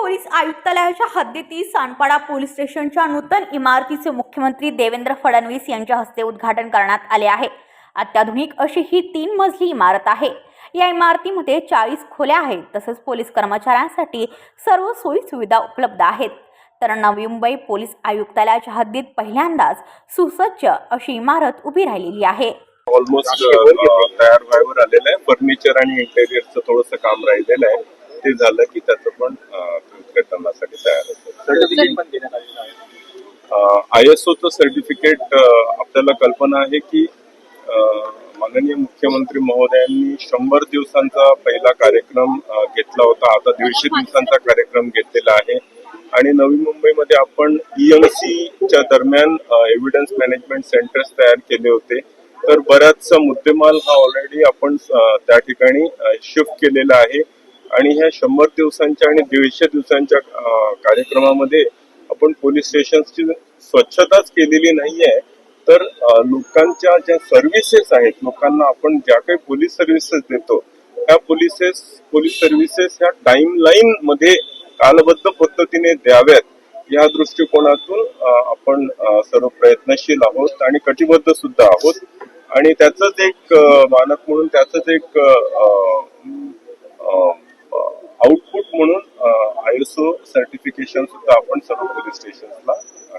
Police आयुक्तालयाच्या हद्दीतील Sanpada police स्टेशनच्या नूतन इमारतीचे मुख्यमंत्री देवेंद्र फडणवीस यांच्या हस्ते उद्घाटन करण्यात आले आहे. अत्याधुनिक अशी ही तीन मजली इमारत आहे. या इमारतीमध्ये चाळीस खोल्या आहेत तसंच पोलीस कर्मचाऱ्यांसाठी सर्व सोयी सुविधा उपलब्ध आहेत. तर नवी मुंबई पोलीस आयुक्तालयाच्या हद्दीत पहिल्यांदाच सुसज्ज अशी इमारत उभी राहिलेली आहे. ऑलमोस्ट तयार व्हायवर आलेलं आहे. फर्निचर आणि इंटेरियरचं थोडंसं काम राहिलेलं आहे. ते झालं की त्याचं पण उद्घाटनासाठी तयार होतं. सर्टिफिकेट पण देण्यात आलेलं आहे. आय एस ओचं सर्टिफिकेट आपल्याला कल्पना आहे की माननीय मुख्यमंत्री महोदयांनी शंभर दिवसांचा पहिला कार्यक्रम घेतला होता. आता दीडशे दिवसांचा कार्यक्रम घेतलेला आहे. आणि नवी मुंबईमध्ये आपण ईएमसीच्या दरम्यान एव्हिडन्स मॅनेजमेंट सेंटर्स तयार केले होते. तर बराचसा मुद्देमाल हा ऑलरेडी आपण त्या ठिकाणी शिफ्ट केलेला आहे. आणि ह्या शंभर दिवसांच्या आणि दीडशे दिवसांच्या कार्यक्रमामध्ये आपण पोलीस स्टेशनची स्वच्छताच केलेली नाहीये. तर लोकांच्या ज्या सर्व्हिसेस आहेत लोकांना आपण ज्या काही पोलीस सर्व्हिसेस देतो त्या पोलिसेस पोलीस सर्व्हिसेस ह्या टाइम लाईन मध्ये कालबद्ध पद्धतीने द्याव्यात. या दृष्टिकोनातून आपण सर्व प्रयत्नशील आहोत आणि कटिबद्ध सुद्धा आहोत. आणि त्याचंच एक मानक म्हणून त्याचंच एक सो सर्टिफिकेशन सुद्धा आपण सर्व पोलीस स्टेशनला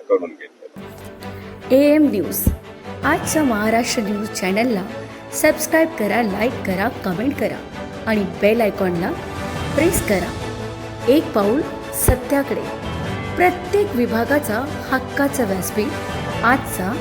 करून घेतलं ए एम न्यूज. आजच्या महाराष्ट्र न्यूज चॅनलला सबस्क्राईब करा लाईक करा कमेंट करा आणि बेल आयकॉनला प्रेस करा. एक पाऊल सत्याकडे. प्रत्येक विभागाचा हक्काचा व्यासपीठ आजचा